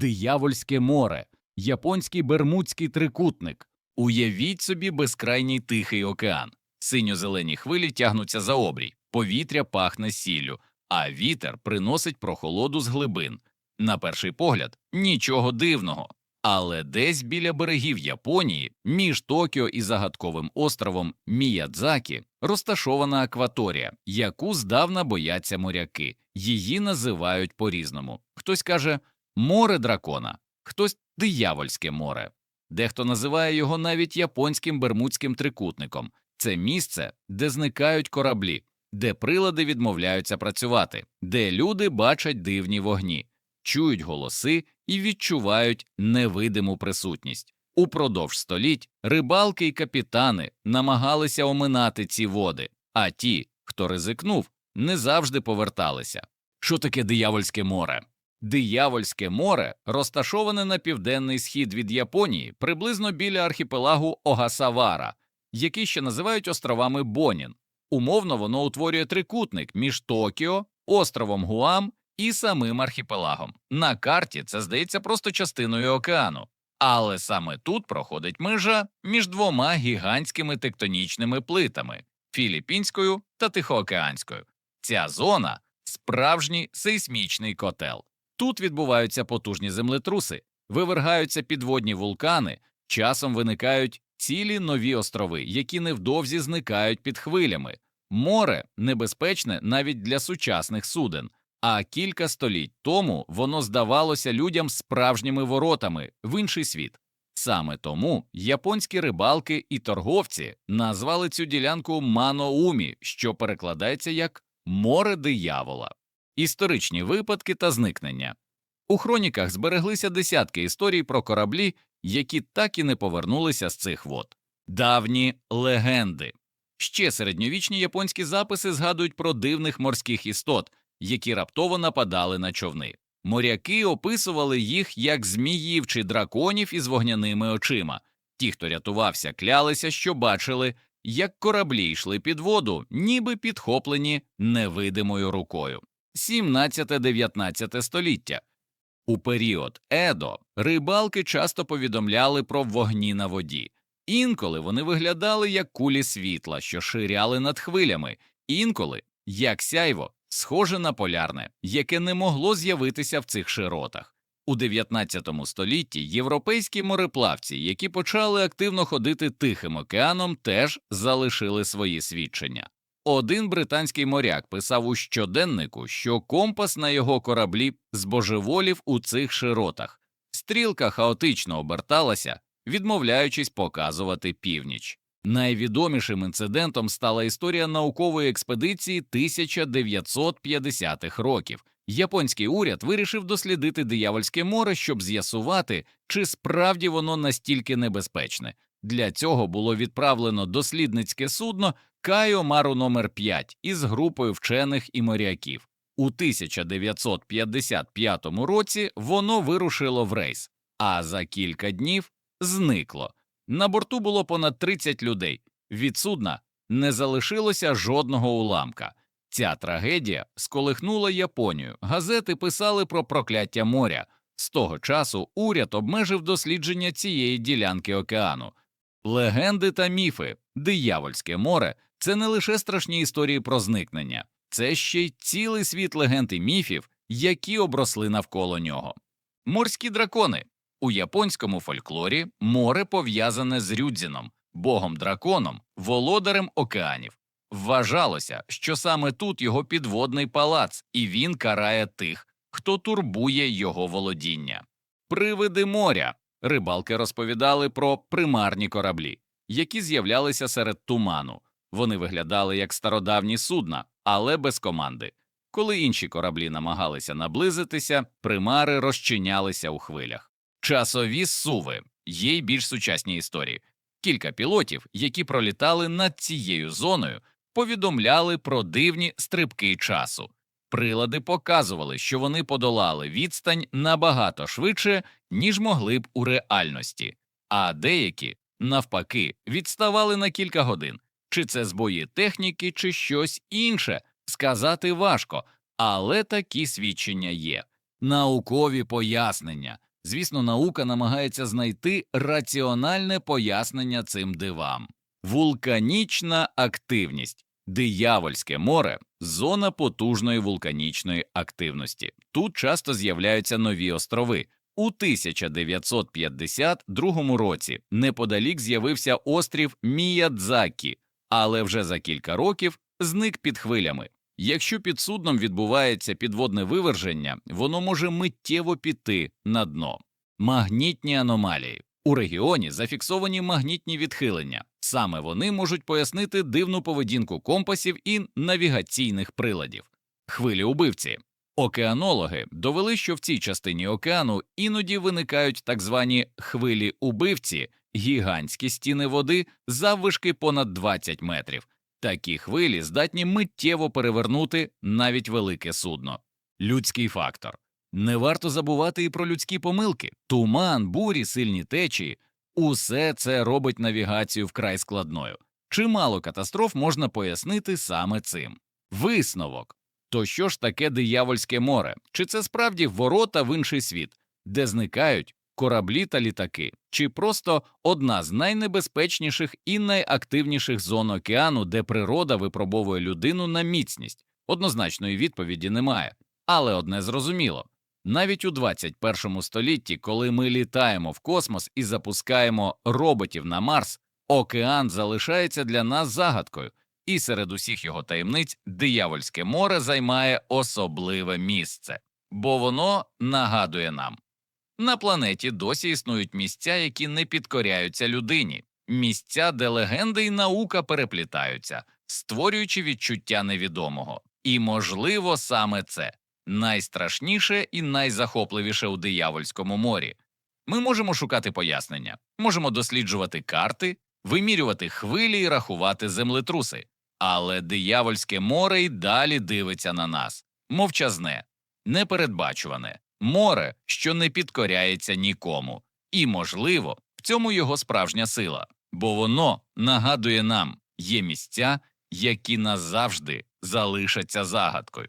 Диявольське море, японський Бермудський трикутник. Уявіть собі безкрайній тихий океан. Синьо-зелені хвилі тягнуться за обрій, повітря пахне сіллю, а вітер приносить прохолоду з глибин. На перший погляд, нічого дивного. Але десь біля берегів Японії, між Токіо і загадковим островом Міядзакі, розташована акваторія, яку здавна бояться моряки. Її називають по-різному. Хтось каже море дракона, хтось диявольське море. Дехто називає його навіть японським бермудським трикутником. Це місце, де зникають кораблі, де прилади відмовляються працювати, де люди бачать дивні вогні, чують голоси і відчувають невидиму присутність. Упродовж століть рибалки й капітани намагалися оминати ці води, а ті, хто ризикнув, не завжди поверталися. Що таке диявольське море? Диявольське море розташоване на південний схід від Японії, приблизно біля архіпелагу Огасавара, який ще називають островами Бонін. Умовно воно утворює трикутник між Токіо, островом Гуам і самим архіпелагом. На карті це здається просто частиною океану. Але саме тут проходить межа між двома гігантськими тектонічними плитами Філіппінською та Тихоокеанською. Ця зона справжній сейсмічний котел. Тут відбуваються потужні землетруси, вивергаються підводні вулкани, часом виникають цілі нові острови, які невдовзі зникають під хвилями. Море небезпечне навіть для сучасних суден, а кілька століть тому воно здавалося людям справжніми воротами в інший світ. Саме тому японські рибалки і торговці назвали цю ділянку Маноумі, що перекладається як море диявола. Історичні випадки та зникнення. У хроніках збереглися десятки історій про кораблі, які так і не повернулися з цих вод. Давні легенди. Ще середньовічні японські записи згадують про дивних морських істот, які раптово нападали на човни. Моряки описували їх як зміїв чи драконів із вогняними очима. Ті, хто рятувався, клялися, що бачили, як кораблі йшли під воду, ніби підхоплені невидимою рукою. 17-19 століття. У період Едо рибалки часто повідомляли про вогні на воді. Інколи вони виглядали як кулі світла, що ширяли над хвилями, інколи як сяйво, схоже на полярне, яке не могло з'явитися в цих широтах. У 19 столітті європейські мореплавці, які почали активно ходити Тихим океаном, теж залишили свої свідчення. Один британський моряк писав у щоденнику, що компас на його кораблі збожеволів у цих широтах. Стрілка хаотично оберталася, відмовляючись показувати північ. Найвідомішим інцидентом стала історія наукової експедиції 1950-х років. Японський уряд вирішив дослідити диявольське море, щоб з'ясувати, чи справді воно настільки небезпечне. Для цього було відправлено дослідницьке судно Кайо Мару номер 5 із групою вчених і моряків. У 1955 році воно вирушило в рейс, а за кілька днів зникло. На борту було понад 30 людей. Від судна не залишилося жодного уламка. Ця трагедія сколихнула Японію. Газети писали про прокляття моря. З того часу уряд обмежив дослідження цієї ділянки океану. Легенди та міфи, диявольське море це не лише страшні історії про зникнення, це ще й цілий світ легенд і міфів, які обросли навколо нього. Морські дракони у японському фольклорі море пов'язане з Рюдзіном, богом драконом, володарем океанів. Вважалося, що саме тут його підводний палац, і він карає тих, хто турбує його володіння. Привиди моря рибалки розповідали про примарні кораблі, які з'являлися серед туману. Вони виглядали як стародавні судна, але без команди. Коли інші кораблі намагалися наблизитися, примари розчинялися у хвилях. Часові суви є й більш сучасні історії. Кілька пілотів, які пролітали над цією зоною, повідомляли про дивні стрибки часу. Прилади показували, що вони подолали відстань набагато швидше, ніж могли б у реальності, а деякі, навпаки, відставали на кілька годин. Чи це збої техніки, чи щось інше, сказати важко, але такі свідчення є. Наукові пояснення Звісно, наука намагається знайти раціональне пояснення цим дивам. Вулканічна активність. Диявольське море зона потужної вулканічної активності. Тут часто з'являються нові острови. У 1952 році неподалік з'явився острів Міядзакі, але вже за кілька років зник під хвилями. Якщо під судном відбувається підводне виверження, воно може миттєво піти на дно. Магнітні аномалії у регіоні зафіксовані магнітні відхилення. Саме вони можуть пояснити дивну поведінку компасів і навігаційних приладів. Хвилі убивці. Океанологи довели, що в цій частині океану іноді виникають так звані хвилі убивці, гігантські стіни води заввишки понад 20 метрів. Такі хвилі здатні миттєво перевернути навіть велике судно. Людський фактор. Не варто забувати і про людські помилки. Туман, бурі, сильні течії усе це робить навігацію вкрай складною. Чимало катастроф можна пояснити саме цим. Висновок. То що ж таке диявольське море? Чи це справді ворота в інший світ, де зникають кораблі та літаки, чи просто одна з найнебезпечніших і найактивніших зон океану, де природа випробовує людину на міцність? Однозначної відповіді немає, але одне зрозуміло. Навіть у 21 столітті, коли ми літаємо в космос і запускаємо роботів на Марс, океан залишається для нас загадкою, і серед усіх його таємниць диявольське море займає особливе місце, бо воно нагадує нам. На планеті досі існують місця, які не підкоряються людині, місця, де легенди і наука переплітаються, створюючи відчуття невідомого. І, можливо, саме це найстрашніше і найзахопливіше у диявольському морі. Ми можемо шукати пояснення, можемо досліджувати карти, вимірювати хвилі і рахувати землетруси, але диявольське море й далі дивиться на нас мовчазне, непередбачуване море, що не підкоряється нікому, і, можливо, в цьому його справжня сила, бо воно нагадує нам є місця, які назавжди залишаться загадкою.